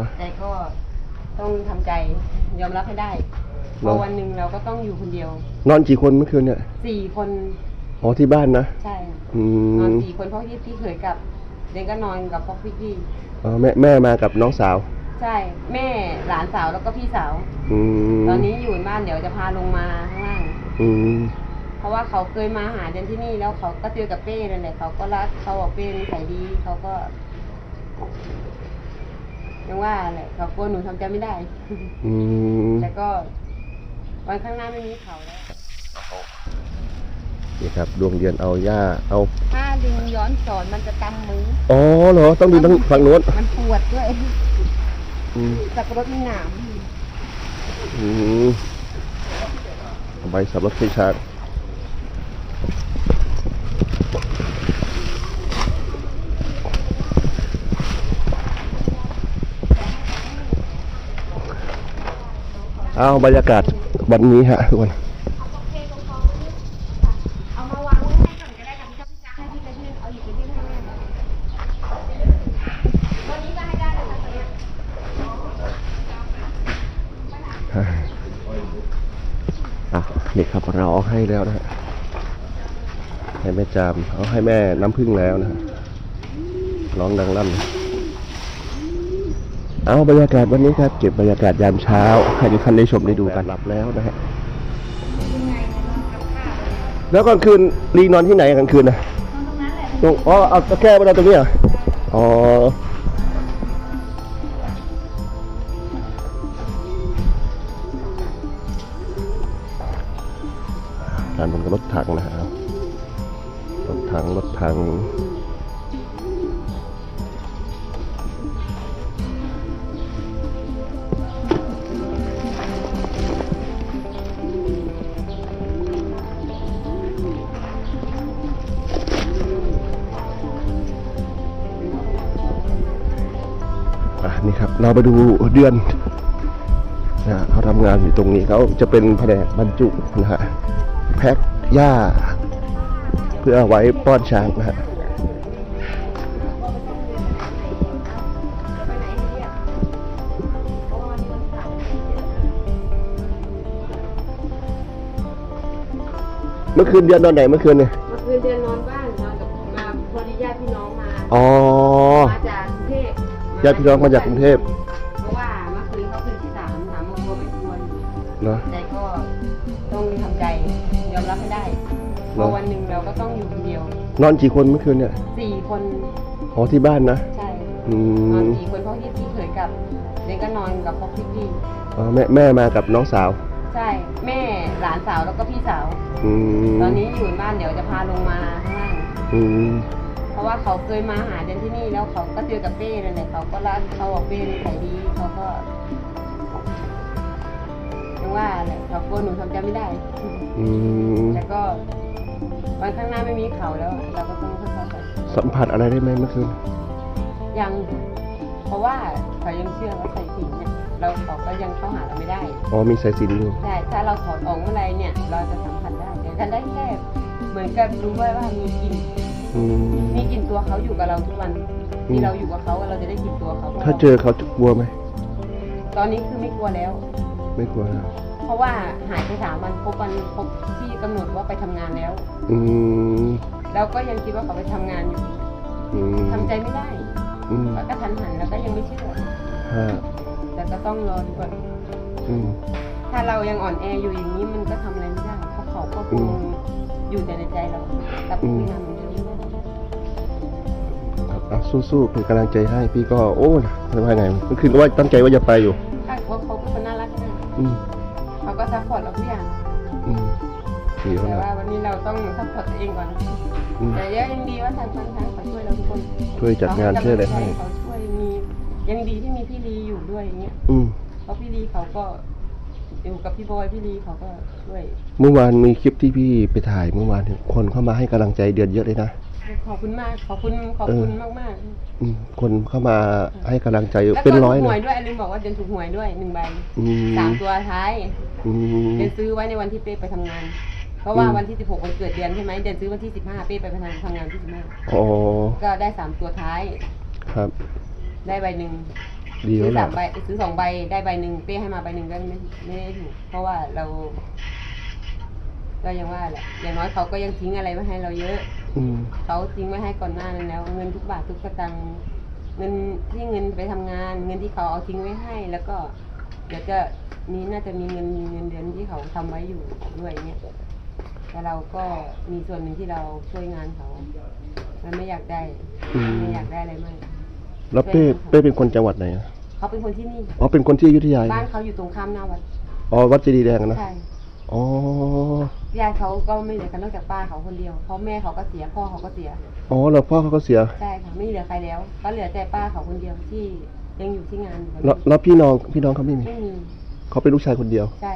อะแต่ก็ต้องทำใจยอมรับให้ได้เพเนอะราะวันหนึ่งเราก็ต้องอยู่คนเดียวนอนกี่คนเมื่อคืนเนี่ยสี่คนอ๋อที่บ้านนะใช่อืนอนมสี่คนเพราะที่พี่เขยกับเดนก็นอนกับพ่อพี่พี่อ๋อแม่แม่มากับน้องสาว ใช่แม่หลานสาวแล้วก็พี่สาว อืมตอนนี้อยู่บ้านเดี๋ยวจะพาลงมาข้างล่าง อืมเพราะว่าเขาเคยมาหาเดนที่นี่แล้วเขาก็เจอกับเป้นั่นแหละเขาก็รักเขาบอกเป้นิสัยดีเขาก็ ยังว่าแหละเขากลัวหนูทำใจไม่ได้ อืมแต่ก็ วันข้างหน้าไม่มีเขาแล้ว นี่ครับดวงเดือนเอาหญ้าเอาถ้าดึงย้อนสอนมันจะกำมือ อ๋อเหรอต้องดูทั้งฝั่งโน้นมันปวดด้วยอืมสับปะรดมีหนาม อืมเอาใบสับรถขี้ช้าง เอาบรรยากาศวันนี้ฮะทุกคนเอามาวางไว้ให้ก่อนก็ได้ค่ะพี่ชอบพี่จักให้พี่ไปยื่นเอาหยิบไปยื่นให้แม่วันนี้ก็ให้ได้เลยค่ะตัวเนี้ยอะนี่ครับเราเอาให้แล้วนะฮะให้แม่จามเอาให้แม่น้ำพึ่งแล้วนะฮะร้องดังลั่น เอาบรรยากาศวันนี้ครับ เก็บบรรยากาศยามเช้า ให้ทุกท่านได้ชมได้ดูกันหลับแล้วนะฮะแล้วกลางคืนรีนอนที่ไหนกลางคืนนะตรงอ๋อเอาตะแคร่มานอนตรงนี้เหรออ๋อการบนกับรถถังนะฮะรถถังรถถัง นี่ครับ เรามาดูเดือนนะเขาทำงานอยู่ตรงนี้เขาจะเป็นแผนกบรรจุนะฮะแพ็คหญ้า เพื่อเอาไว้ป้อนช้างนะฮะเมื่อคืนเดือนนอนไหนเมื่อคืนเนี่ย เมื่อคืนเดือนนอนบ้านนอนกับมาพอดีญาติพี่น้องมาอ๋อ ญาติพี่น้องมาจากกรุงเทพเพราะว่าเมื่อคืนเขาคืนที่สามถามว่ากลัวไม่กลัวอยู่เนาะ แต่ก็ต้องทำใจยอมรับให้ได้เพราะวันหนึ่งเราก็ต้องอยู่คนเดียวนอนกี่คนเมื่อคืนเนี่ยสี่คนอ๋อที่บ้านนะ ใช่อืนอนมสี่คนเพราะที่พี่เคยกับเด็กก็นอนกับพ่อพี่พี่อ๋อแม่แม่มากับน้องสาว ใช่แม่หลานสาวแล้วก็พี่สาว อืมตอนนี้อยู่บ้านเดี๋ยวจะพาลงมาข้างล่างอืมเพราะ ว่าเขาเคยมาหาเดนที่นี่แล้วเขาก็เจอกับเป้นั่นแหละเขาก็รักเขาบอกเป้นิสัยดีเขาก็ยังว่าแหละเขากลัวหนูทำใจไม่ได้อืมแต่ก็วันข้างหน้าไม่มีเขาแล้ว เราก็ต้องค่อยๆไปสัมผัสอะไรได้ไหมเมื่อคืนยังเพราะว่าเขายังเชื่อว่าใส่สินเนี่ยเราเขาก็ยังเข้าหาเราไม่ได้อ๋อมีสายสิญจนอยู่ใช่ถ้าเราถอดออกเมื่อไหรเนี่ย เราจะสัมผัสได้แต่กันได้แค่เหมือนกับรู้ไว้ว่ามีกลิ่น อืมมีกลิ่นตัวเขาอยู่กับเราทุกวันอืที่มเราอยู่กับเขาเราจะได้กลิ่นตัวเขาถ้าเจอเขาจะกลัวไหมตอนนี้คือไม่กลัวแล้ว ไม่กลัวนะเพราะว่าหายไปสามวันครบวันครบที่กำหนดว่าไปทำงานแล้ว อืมเราก็ยังคิดว่าเขาไปทำงานอยู่อืมทำใจไม่ได้อืมแล้วก็ทันหันแล้วก็ยังไม่เชื่อฮะแต่ก็ต้องรอดูก่อนอืมถ้าเรายังอ่อนแออยู่อย่างนี้มันก็ทำอะไรไม่ได้เพราะเขาก็คอืงมอยู่แต่ในใจเราแต่อืพูดมไม่นานเหมือนเดิมไม่ได้ ครับอะสู้ๆเป็นกำลังใจให้พี่ก็โอ้ยจะว่าไงเมื่อคืนก็ว่าตั้งใจว่าจะไปอยู่ถ้าว่าเขาเป็นคนน่ารักนะอืมเขาก็ซัพพอร์ตเราทุกอย่างอืมดีแล้วแต่ว่านะวันนี้เราต้องซัพพอร์ตตัวเองก่อนอืมแต่ยังดีว่าทางคนทางเขาช่วยเราทุกคนช่วยจัดงานช่วยอะไรให้เขาช่วยมียังดีที่มีพี่ลีอยู่ด้วยอย่างเงี้ยอืมเพราะพี่ลีเขาก็อยู่กับพี่บอยพี่ลีเขาก็ช่วย เมื่อวานมีคลิปที่พี่ไปถ่ายเมื่อวานเนี่ยคนเข้ามาให้กำลังใจเดือนเยอะเลยนะ ขอบคุณมาก ขอบคุณ ขอบคุณมากมากอืมคนเข้ามาให้กำลังใจๆแล้วก็เป็นร้อยถูกเลหวย ยด้วยลืมบอกว่าเดือนถูกหวยด้วยหนึ่งใบอืม สามตัวท้าย อืม เดือนซื้อไว้ในวันที่เป้ไปทำงาน เพราะว่าอืม วันที่สิบหกวันเกิดเดือนใช่ไหมเดือนซื้อวันที่สิบห้าเป้ไปทำงานทำงานที่สิบห้าอ๋อก็ได้สามตัวท้าย ครับ ได้ใบหนึ่งดีซื้แล้อวสาล่ะมใบซื้อสองใบได้ใบหนึ่งเป้ให้มาใบหนึ่งก็ไม่ไม่ได้ถูกเพราะว่าเรา ก็ยังว่าแหละอย่างน้อยเขาก็ยังทิ้งอะไรไว้ให้เราเยอะ อืม เขาทิ้งไว้ให้ก่อนหน้านั้นแล้ว เงินทุกบาททุกสตางค์เงินที่เงินไปทำงาน เงินที่เขาเอาทิ้งไว้ให้ แล้วก็เดี๋ยวจะมีน่าจะมีเงินเงินเดือนที่เขาทำไว้อยู่ด้วยเนี่ยแต่เราก็มีส่วนหนึ่งที่เราช่วยงานเขาเราไม่อยากได้อืม ไม่อยากได้อะไรมากแล้วเป้เป้เป็นคนจังหวัดไหนอะเขาเป็นคนที่นี่ อ๋อเป็นคนที่อยุธยาบ้านเขาอยู่ตรงข้ามหน้าวัดอ๋อวัดเจดีย์แดงนะใช่ อ๋อ ญาติเขาก็ไม่เหลือกันนอกจากป้าเขาคนเดียวเพราะแม่เขาก็เสียพ่อเขาก็เสีย อ๋อแล้วพ่อเขาก็เสียใช่ค่ะไม่เหลือใครแล้ว ก็เหลือแต่ป้าเขาคนเดียวที่ยังอยู่ที่งานอยู่แล้วแล้วพี่น้องพี่น้องเขาไม่มีไม่มีเขาเป็นลูกชายคนเดียว ใช่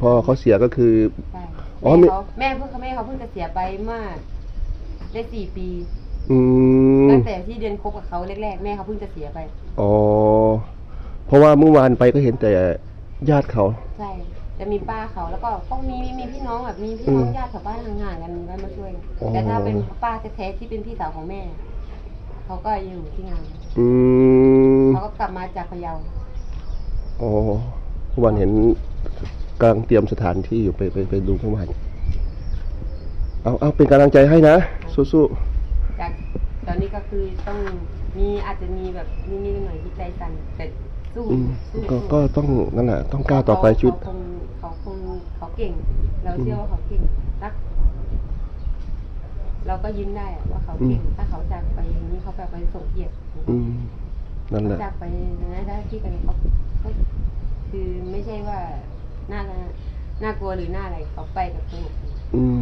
พอเขาเสียก็คือ ใช่อ๋อแม่มีเขาแม่เพิ่งแม่เขาเพิ่งจะเสียไปเมื่อได้สี่ปีอืมตั้งแต่ที่เดือนคบกับเขาแรกๆแม่เขาเพิ่งจะเสียไป อ๋อเพราะว่าเมื่อวานไปก็เห็นแต่ญาติเขา ใช่ จะมีป้าเขาแล้วก็ต้องมีมีมีพี่น้องแบบมีพี่น้องอืมญาติแถวบ้านห่างๆกันก็มาช่วยอ๋อแต่ถ้าเป็นป้าแท้ๆที่เป็นพี่สาวของแม่ เขาก็อยู่ที่งานอืมเขาก็กลับมาจากพะเยาอ๋อเมื่อวานเห็นกำลังเตรียมสถานที่อยู่ไปไปไปดูเมื่อวานเอาเอาเป็นกำลังใจให้นะสู้จากตอนนี้ก็คือต้องมีอาจจะมีแบบนิดๆหน่อยๆที่ใจสั่นแต่ สู้ๆอืมสู้ก็สู้ก็ต้องนั่นแหละต้องกล้าวต่อไปชีวิต เขาคงเขาคงเขาเก่ง เราเชื่อว่าเขาเก่งรักเราก็ยิ้มได้อะว่าเขาเก่งอืม ถ้าเขาจากไปอย่างนี้เขาแบบไปส่งเกียรติอืมนั่นแหละ จากไปนะถ้าที่กันเขาก็คือไม่ใช่ว่าน่าน่ากลัวหรือน่าอะไรเขาไปแบบสงบอืม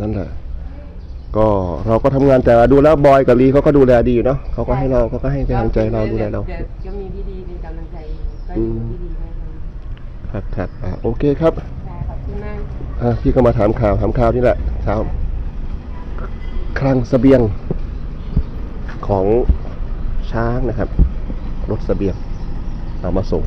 นั่นแหละ ก็เราก็ทำงานแต่ดูแล้วบอยกับลีเขาก็ดูแลดีอยู่เนาะเขาก็ให้เราเขาก็ให้กำลังใจเราดูแลเรา ดี๋ยวก็มีพี่ดีเป็น กำลังใจก็อยู่กับพี่ดีไว้ครับครับครับอ่าโอเคครับได้ขอบคุณมาก อ่าพี่ก็มาถามข่าวถามข่าวนี่แหละเช้าคลังเสบียงของช้างนะครับ รถเสบียงเอามาส่ง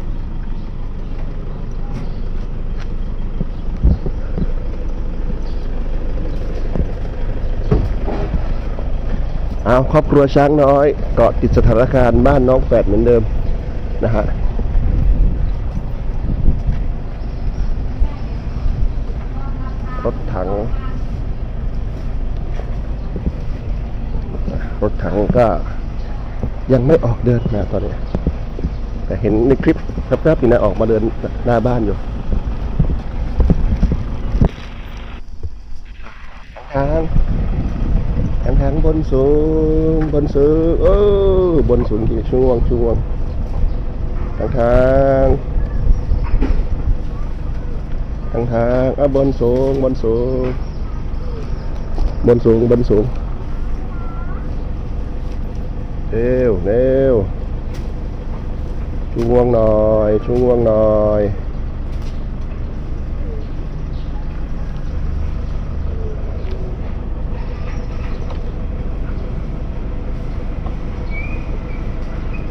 เอาครอบครัวช้างน้อยเกาะติดสถานการณ์บ้านน้องแฝดเหมือนเดิมนะฮะ รถถัง รถถังก็ยังไม่ออกเดินนะตอนนี้ แต่เห็นในคลิปแป๊บๆอยู่นะออกมาเดินหน้าบ้านอยู่ทางทางทางบนสูงบนสูงเออบนสูงจริงช่วงช่วงทางทาง ทางทางอะบนสูงบนสูง บนสูงบนสูงเร็วเร็วช่วงหน่อยช่วงหน่อย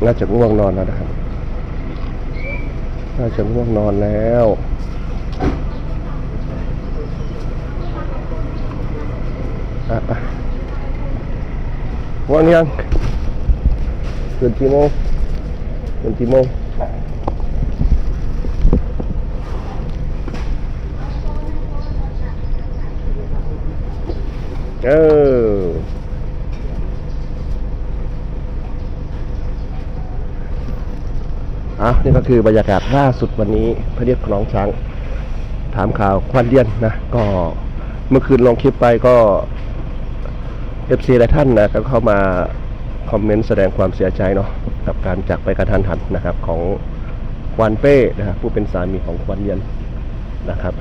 น่าจะง่วงนอนแล้วนะครับ น่าจะง่วงนอนแล้ว อะอะง่วงยังตื่นกี่โมงตื่นกี่โมงเอออะนี่ก็คือบรรยากาศล่าสุดวันนี้พระเรียกคลองช้าง ถามข่าวควันเดียนนะ ก็เมื่อคืนลงคลิปไปก็ เอฟซีหลายท่านนะก็เข้ามาคอมเมนต์แสดงความเสียใจเนาะกับการจากไปกระทันหันนะครับของควันเป้นะครับผู้เป็นสามีของควันเดียนนะครับ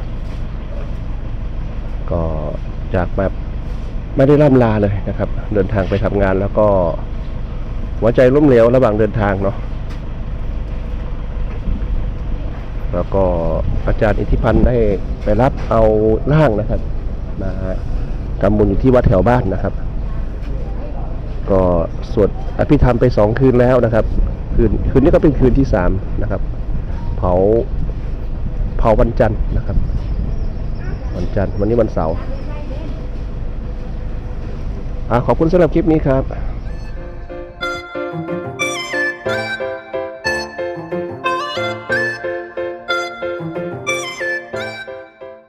ก็จากแบบไม่ได้ล่ำลาเลยนะครับ เดินทางไปทำงานแล้วก็หัวใจล้มเหลวระหว่างเดินทางเนาะแล้วก็อาจารย์อิทธิพันธ์ได้ไปรับเอาร่างนะครับมากำบุญอยู่ที่วัดแถวบ้านนะครับ ก็สวดอภิธรรมไปสองคืนแล้วนะครับ คืนคืนนี้ก็เป็นคืนที่สามนะครับ เผาเผาวันจันทร์นะครับ วันจันทร์วันนี้วันเสาร์อะขอบคุณสำหรับคลิปนี้ครับ